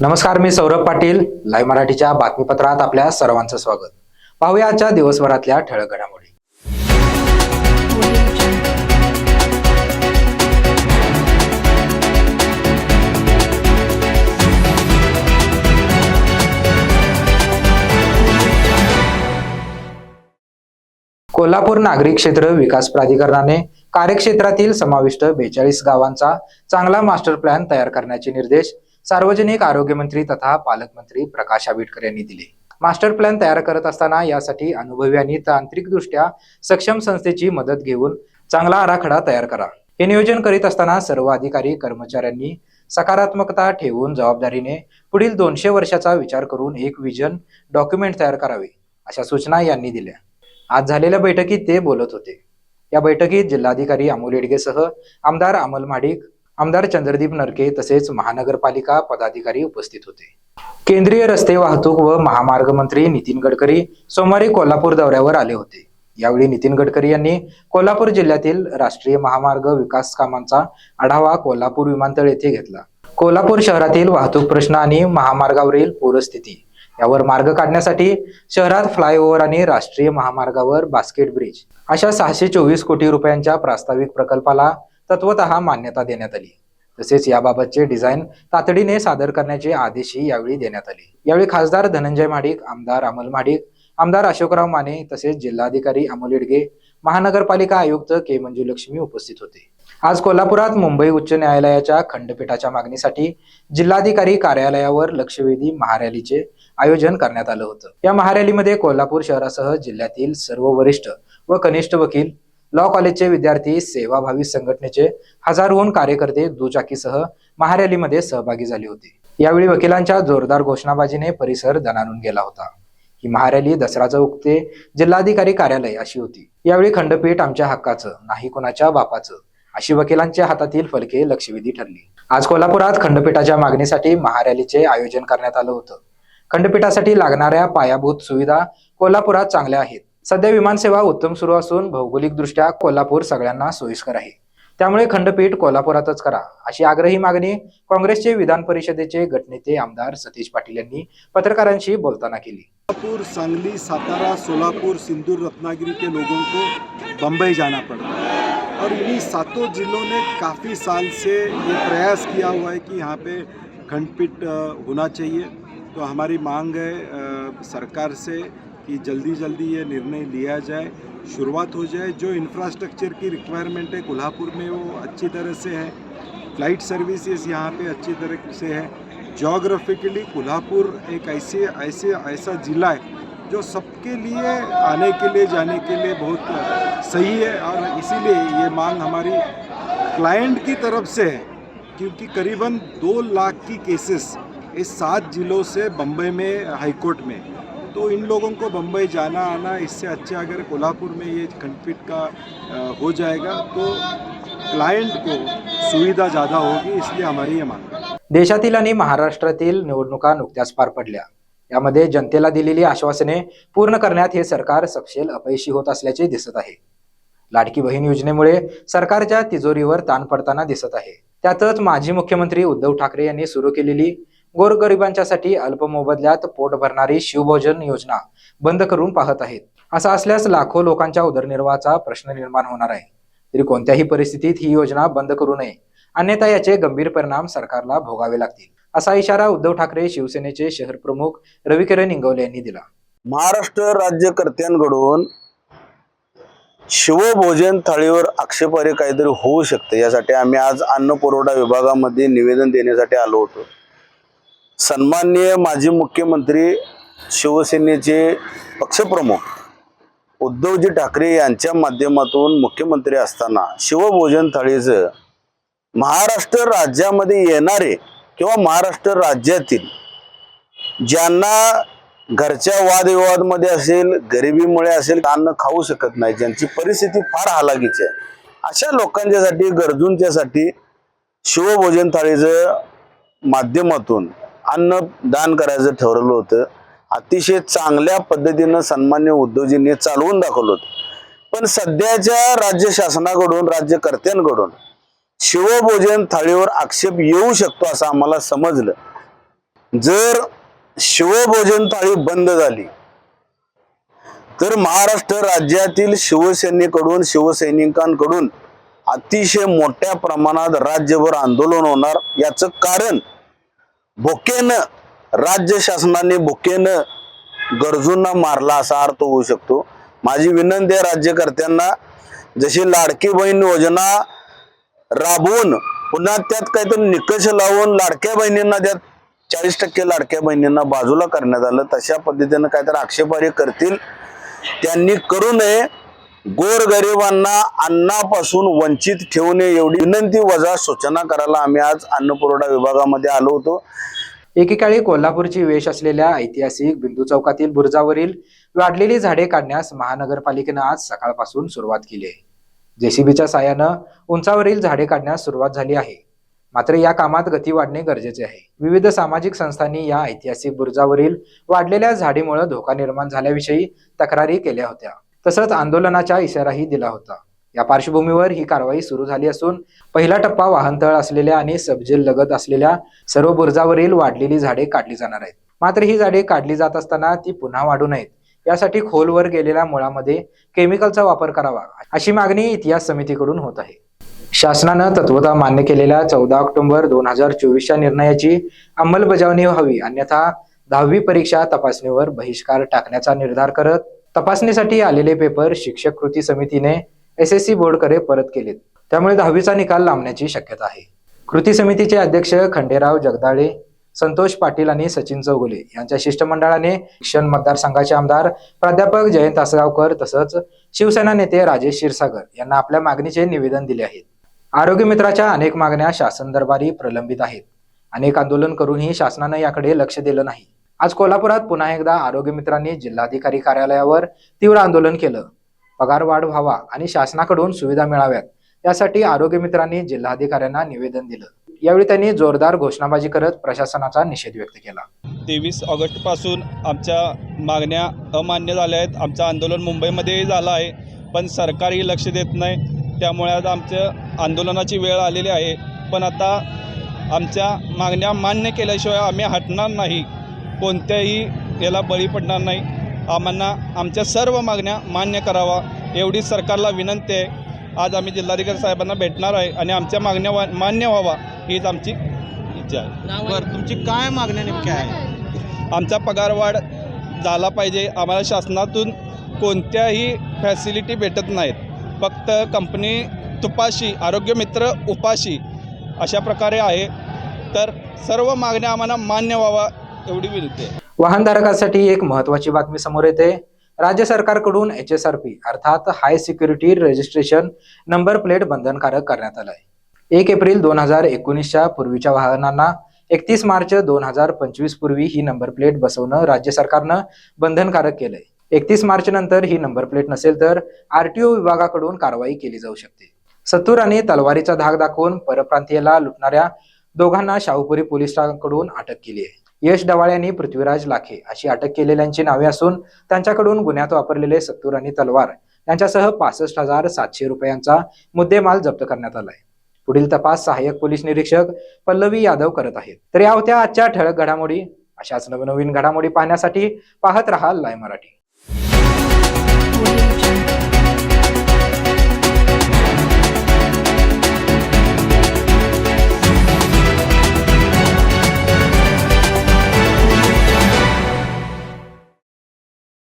नमस्कार मी सौरभ पाटील लाईव्ह मराठीच्या बातमीपत्रात आपल्या सर्वांचं स्वागत. पाहूया आजच्या दिवसभरातल्या ठळक घडामोडी. कोल्हापूर नागरिक क्षेत्र विकास प्राधिकरणाने कार्यक्षेत्रातील समाविष्ट बेचाळीस गावांचा चांगला मास्टर प्लॅन तयार करण्याचे निर्देश सार्वजनिक आरोग्य मंत्री तथा पालकमंत्री प्रकाश आंबेडकर यांनी दिले. मास्टर प्लॅन तयार करत असताना यासाठी अनुभवी आणि तांत्रिकदृष्ट्या सक्षम संस्थेची मदत घेऊन चांगला आराखडा तयार करा. हे नियोजन करीत असताना सर्व अधिकारी कर्मचाऱ्यांनी सकारात्मकता ठेवून जबाबदारीने पुढील दोनशे वर्षाचा विचार करून एक विजन डॉक्युमेंट तयार करावे अशा सूचना यांनी दिल्या. आज झालेल्या बैठकीत ते बोलत होते. या बैठकीत जिल्हाधिकारी अमोल येडगेसह आमदार अमल माडिक आमदार चंद्रदीप नरके तसेच महानगरपालिका पदाधिकारी उपस्थित होते. केंद्रीय रस्ते वाहतूक व महामार्ग मंत्री नितीन गडकरी सोमवारी कोल्हापूर दौऱ्यावर आले होते. यावेळी नितीन गडकरी यांनी कोल्हापूर जिल्ह्यातील राष्ट्रीय महामार्ग विकास कामांचा आढावा कोल्हापूर विमानतळ येथे घेतला. कोल्हापूर शहरातील वाहतूक प्रश्न आणि महामार्गावरील पूरस्थिती यावर मार्ग काढण्यासाठी शहरात फ्लायओव्हर आणि राष्ट्रीय महामार्गावर बास्केट ब्रिज अशा सहाशे चोवीस कोटी रुपयांच्या प्रास्ताविक प्रकल्पाला तत्वत मान्यता देण्यात आली. तसेच याबाबतचे डिझाईन तातडीने सादर करण्याचे आदेशही यावेळी देण्यात आले. यावेळी खासदार धनंजय माडिक आमदार अमल माडिक आमदार अशोकराव माने तसेच जिल्हाधिकारी अमोल इडगे महानगरपालिका आयुक्त के मंजुलक्ष्मी उपस्थित होते. आज कोल्हापुरात मुंबई उच्च न्यायालयाच्या खंडपीठाच्या मागणीसाठी जिल्हाधिकारी कार्यालयावर लक्षवेधी महारॅलीचे आयोजन करण्यात आलं होतं. या महारॅलीमध्ये कोल्हापूर शहरासह जिल्ह्यातील सर्व वरिष्ठ व कनिष्ठ वकील लॉ कॉलेजचे विद्यार्थी सेवाभावी संघटनेचे हजारोहून कार्यकर्ते दुचाकीसह महारॅलीमध्ये सहभागी झाले होते. यावेळी वकिलांच्या जोरदार घोषणाबाजीने परिसर दणानून गेला होता. ही महारॅली दसरा चौक ते जिल्हाधिकारी कार्यालय अशी होती. यावेळी खंडपीठ आमच्या हक्काचं नाही कोणाच्या बापाचं अशी वकिलांच्या हातातील फलके लक्षवेधी ठरली. आज कोल्हापुरात खंडपीठाच्या मागणीसाठी महारॅलीचे आयोजन करण्यात आलं होतं. खंडपीठासाठी लागणाऱ्या पायाभूत सुविधा कोल्हापुरात चांगल्या आहेत. सध्या विमानसेवा उत्तम सुरू असून भौगोलिकदृष्ट्या कोल्हापूर सगळ्यांना सोयीस्कर आहे. त्यामुळे खंडपीठ कोल्हापुरातच करा अशी आग्रही मागणी काँग्रेसचे विधान परिषदेचे गटनेते आमदार सतीश पाटील यांनी पत्रकारांशी बोलताना केली. कोल्हापूर सांगली सातारा सोलापुर सिंदूर रत्नागिरी के लोगों को बम्बई जाना पड़ा। और इन्हीं सातों जिलों ने काफ़ी साल से ये प्रयास किया हुआ है कि यहाँ पे खंडपीठ होना चाहिए। तो हमारी मांग है अ, सरकार से कि जल्दी जल्दी ये निर्णय लिया जाए, शुरुआत हो जाए। जो इंफ्रास्ट्रक्चर की रिक्वायरमेंट है, कोल्हापुर में वो अच्छी तरह से है। फ़्लाइट सर्विसेज़ यहाँ पे अच्छी तरह से है। जोग्राफिकली कोल्हापुर एक ऐसे ऐसे, ऐसा ज़िला है, जो सबके लिए, आने के लिए, जाने के लिए बहुत सही है। और इसीलिए ये मांग हमारी क्लाइंट की तरफ़ से है, क्योंकि करीबन दो लाख की केसेस इस सात जिलों से बम्बई में, हाईकोर्ट में। तो इन लोगों को बम्बई जाना आना इससे अच्छा अगर कोल्हापुर में ये खंडपीठ का हो जाएगा तो क्लायंट को सुविधा ज़्यादा होगी इसलिए हमारी ये मांग देशातील आणि महाराष्ट्रातील निवडणुका नुकत्याच पार पडल्या. यामध्ये जनतेला दिलेली आश्वासने पूर्ण करण्यात हे सरकार सपशेल अपयशी होत असल्याचे दिसत आहे. लाडकी बहीण योजनेमुळे सरकारच्या तिजोरीवर ताण पडताना दिसत आहे. त्यातच माजी मुख्यमंत्री उद्धव ठाकरे यांनी सुरू केलेली गोरगरिबांच्यासाठी अल्प मोबदल्यात पोट भरणारी शिवभोजन योजना बंद करून पाहत आहेत. असं असल्यास लाखो लोकांच्या उदरनिर्वाहाचा प्रश्न निर्माण होणार आहे. तरी कोणत्याही परिस्थितीत ही योजना बंद करू नये. अन्यथा याचे गंभीर परिणाम सरकारला भोगावे लागतील. असा इशारा उद्धव ठाकरे शिवसेनेचे शहर प्रमुख रविकिरण इंगवले यांनी दिला. महाराष्ट्र राज्यकर्त्यांकडून शिवभोजन थाळीवर आक्षेपार्ह काहीतरी होऊ शकते यासाठी आम्ही आज अन्न पुरवठा विभागामध्ये निवेदन देण्यासाठी आलो होतो. सन्माननीय माजी मुख्यमंत्री शिवसेनेचे पक्षप्रमुख उद्धवजी ठाकरे यांच्या माध्यमातून मुख्यमंत्री असताना शिवभोजन थाळीचं महाराष्ट्र राज्यामध्ये येणारे किंवा महाराष्ट्र राज्यातील ज्यांना घरच्या वादविवादमध्ये असेल गरिबीमुळे असेल अन्न खाऊ शकत नाही ज्यांची परिस्थिती फार हालाकीची आहे अशा लोकांच्यासाठी गरजूंच्यासाठी शिवभोजन थाळीचं माध्यमातून अन्न दान करायचं ठरवलं होतं. अतिशय चांगल्या पद्धतीनं सन्मान्य उद्योजींनी चालवून दाखवलं होतं. पण सध्याच्या राज्य शासनाकडून राज्यकर्त्यांकडून शिवभोजन थाळीवर आक्षेप येऊ शकतो असं आम्हाला समजलं. जर शिवभोजन थाळी बंद झाली तर महाराष्ट्र राज्यातील शिवसेनेकडून शिवसैनिकांकडून अतिशय मोठ्या प्रमाणात राज्यभर आंदोलन होणार याचं कारण भुकेनं राज्य शासनाने भुकेनं गरजूंना मारला असा अर्थ होऊ शकतो. माझी विनंती आहे राज्यकर्त्यांना जशी लाडकी बहीण योजना राबवून पुन्हा त्यात काहीतरी निकष लावून लाडक्या बहिणींना त्यात चाळीस टक्के लाडक्या बहिणींना बाजूला करण्यात आलं तशा पद्धतीनं काहीतरी आक्षेपार्ह करतील. त्यांनी करू नये गोरगरिबांना अन्नापासून वंचित ठेवणे एवढी विनंती वजा सूचना करायला आम्ही आज अन्न पुरवठा विभागामध्ये आलो होतो. एकेकाळी कोल्हापूरची वेश असलेल्या ऐतिहासिक बिंदू चौकातील बुरुजावरील वाढलेली झाडे काढण्यास महानगरपालिकेनं आज सकाळपासून सुरुवात केली आहे. जेसीबीच्या साहाय्यानं उंचावरील झाडे काढण्यास सुरुवात झाली आहे. मात्र या कामात गती वाढणे गरजेचे आहे. विविध सामाजिक संस्थांनी या ऐतिहासिक बुरुजावरील वाढलेल्या झाडीमुळे धोका निर्माण झाल्याविषयी तक्रारी केल्या होत्या. तसंच आंदोलनाचा इशाराही दिला होता. या पार्श्वभूमीवर ही कारवाई सुरू झाली असून पहिला टप्पा वाहनतळ असलेल्या आणि सबजेल लगत असलेल्या सर्व बुर्जावरील वाढलेली झाडे काढली जाणार आहेत. मात्र ही झाडे काढली जात असताना ती पुन्हा वाढू नयेत. यासाठी खोलवर गेलेल्या मुळामध्ये केमिकलचा वापर करावा अशी मागणी इतिहास समितीकडून होत आहे. शासनानं तत्वता मान्य केलेल्या चौदा ऑक्टोबर दोन हजार चोवीसच्या निर्णयाची अंमलबजावणी व्हावी अन्यथा दहावी परीक्षा तपासणीवर बहिष्कार टाकण्याचा निर्धार करत तपासणीसाठी आलेले पेपर शिक्षक कृती समितीने एस एस सी बोर्डकडे परत केलेत. त्यामुळे दहावीचा निकाल लांबण्याची शक्यता आहे. कृती समितीचे अध्यक्ष खंडेराव जगदाळे संतोष पाटील आणि सचिन चौगुले यांच्या शिष्टमंडळाने शिक्षण मतदारसंघाचे आमदार प्राध्यापक जयंत आसगावकर तसंच शिवसेना नेते राजेश क्षीरसागर यांना आपल्या मागणीचे निवेदन दिले आहे आरोग्य मित्राच्या अनेक मागण्या शासन दरबारी प्रलंबित आहेत. अनेक आंदोलन करूनही शासनानं याकडे लक्ष दिलं नाही. आज कोल्हापुरात पुन्हा एकदा आरोग्य मित्रांनी जिल्हाधिकारी कार्यालयावर तीव्र आंदोलन केलं. पगार वाढ व्हावा आणि शासनाकडून सुविधा मिळाव्यात यासाठी आरोग्य मित्रांनी जिल्हाधिकाऱ्यांना निवेदन दिलं. यावेळी त्यांनी जोरदार घोषणाबाजी करत प्रशासनाचा निषेध व्यक्त केला. तेवीस ऑगस्टपासून आमच्या मागण्या अमान्य झाल्या आहेत. आमचं आंदोलन मुंबईमध्येही झालं आहे पण सरकारही लक्ष देत नाही. त्यामुळे आज आमच्या आंदोलनाची वेळ आलेली आहे. पण आता आमच्या मागण्या मान्य केल्याशिवाय आम्ही हटणार नाही. कोणत्याही याला बळी पडणार नाही. आम्हाला आमच्या सर्व मागण्या मान्य करावा. एवढी सरकारला विनंती आहे. आज आम्ही जिल्हाधिकारी साहेबांना भेटणार आहे आणि आमच्या मागण्या वा मान्य व्हावा हीच आमची इच्छा आहे. बरं तुमची काय मागण्या नेमक्या आहे आमचा पगारवाढ झाला पाहिजे. आम्हाला शासनातून कोणत्याही फॅसिलिटी भेटत नाहीत. फक्त कंपनी तुपाशी आरोग्यमित्र उपाशी अशा प्रकारे आहे. तर सर्व मागण्या आम्हाला मान्य व्हावा. एवढी विनंती आहे. वाहनधारकांसाठी एक महत्वाची बातमी समोर येते. राज्य सरकारकडून एच एस आर पी अर्थात high security registration number plate बंधनकारक करण्यात आलं आहे एक एप्रिल दोन हजार एकोणीसच्या पूर्वीच्या वाहनांना एकतीस मार्च दोन हजार पंचवीस पूर्वी ही नंबर प्लेट बसवणं राज्य सरकारनं बंधनकारक केलंय. एकतीस मार्च नंतर ही नंबर प्लेट नसेल तर आरटीओ विभागाकडून कारवाई केली जाऊ शकते. सत्तूर आणि तलवारीचा धाक दाखवून परप्रांतीयला लुटणाऱ्या दोघांना शाहूपुरी पोलिसांकडून अटक केली आहे. यश डवाळे आणि पृथ्वीराज लाखे अशी अटक केलेल्यांची नावे असून त्यांच्याकडून गुन्ह्यात वापरलेले सत्तूर आणि तलवार यांच्यासह पासष्ट हजार सातशे रुपयांचा मुद्देमाल जप्त करण्यात आलाय. पुढील तपास सहाय्यक पोलीस निरीक्षक पल्लवी यादव करत आहेत. तर या होत्या आजच्या ठळक घडामोडी. अशाच नवनवीन घडामोडी पाहण्यासाठी पाहत राहाल लाय मराठी.